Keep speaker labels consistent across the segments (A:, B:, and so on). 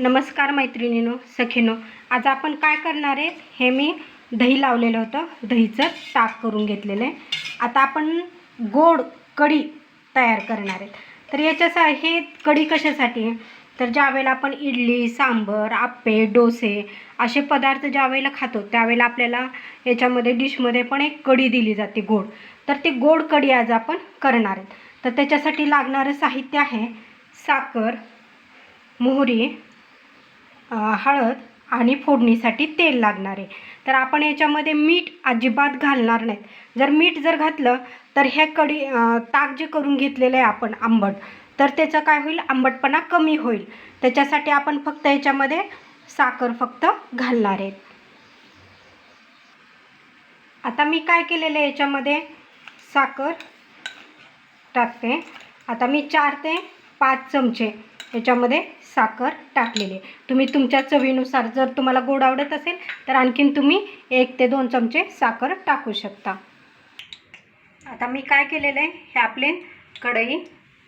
A: नमस्कार मैत्रिणीनो सखीनो आज आपण काय करणार आहेत हे मी दही लावलेलं होतं. दहीचं ताक करून घेतलेलं आहे. आता आपण गोड कढी तयार करणार आहेत. तर याच्यासा हे कढी कशासाठी आहे? तर ज्यावेळेला आपण इडली सांबर आप्पे डोसे असे पदार्थ ज्यावेळेला खातो त्यावेळेला आपल्याला याच्यामध्ये डिशमध्ये पण एक कढी दिली जाते गोड. तर ती गोड कढी आज आपण करणार आहेत. तर त्याच्यासाठी लागणारं साहित्य आहे साखर मोहरी हळद आणि फोडणीसाठी तेल लागणार आहे. तर आपण याच्यामध्ये मीठ अजिबात घालणार नाहीत जर मीठ जर घातलं तर ह्या कढी ताक जे करून घेतलेलं आहे आपण आंबट तर त्याचं काय होईल? आंबटपणा कमी होईल. त्याच्यासाठी आपण फक्त याच्यामध्ये साखर फक्त घालणार आहेत आता मी काय केलेलं आहे याच्यामध्ये? साखर टाकते. आता मी चार ते पाच चमचे याच्यामध्ये साखर टाकलेली आहे. तुम्ही तुमच्या चवीनुसार जर तुम्हाला गोड आवडत असेल तर आणखीन तुम्ही एक ते दोन चमचे साखर टाकू शकता. आता मी काय केलेलं आहे हे आपले कढई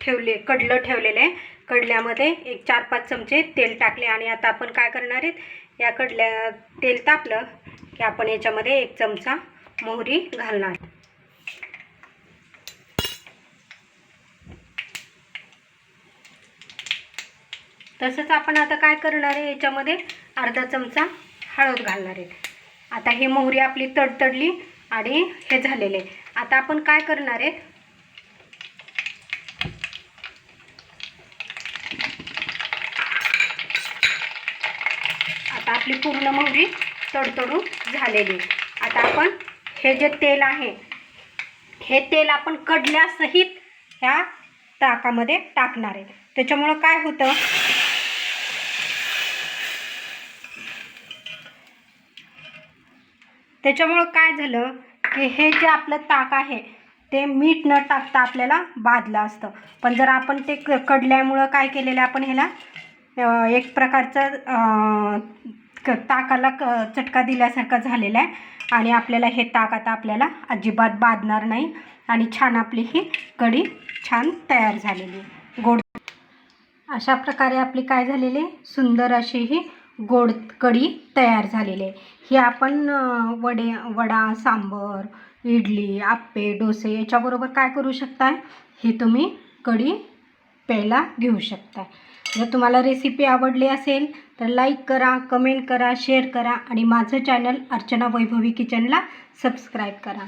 A: ठेवले कडलं ठेवलेलं आहे. कडल्यामध्ये एक चार पाच चमचे तेल टाकले आणि आता आपण काय करणार आहेत या कडल्या तेल तापलं की आपण याच्यामध्ये एक चमचा मोहरी घालणार. तसंच आपण आता काय करणार आहे याच्यामध्ये अर्धा चमचा हळद घालणार आहे आता ही मोहरी आपली तडतडली आणि हे झालेले आहे. आता आपण काय करणार आहे आता आपली पूर्ण मोहरी तडतडून झालेली आहे. आता आपण हे जे तेल आहे हे तेल आपण कडल्यासहित ह्या ताकामध्ये टाकणार आहे त्याच्यामुळं काय होतं त्याच्यामुळं काय झालं की हे जे आपलं ताक आहे ते मीठ न टाकता आपल्याला बादलं असतं. पण जर आपण ते क कडल्यामुळं काय केलेलं आहे आपण ह्याला एक प्रकारचं क ताकाला क चटका दिल्यासारखं झालेला आहे. आणि आपल्याला हे ताक आता आपल्याला अजिबात बादणार नाही. आणि छान आपली ही कढी छान तयार झालेली आहे. गोड अशा प्रकारे आपली काय झालेली आहे? सुंदर अशी ही गोड कढी तयार झालेली आहे. ही आपण वडे वडा सांबर इडली आप्पे डोसे याच्याबरोबर काय करू शकताय? ही तुम्ही कढी प्यायला घेऊ शकताय. जर तुम्हाला रेसिपी आवडली असेल तर लाईक करा कमेंट करा शेअर करा आणि माझं चॅनल अर्चना वैभवी किचनला सबस्क्राईब करा.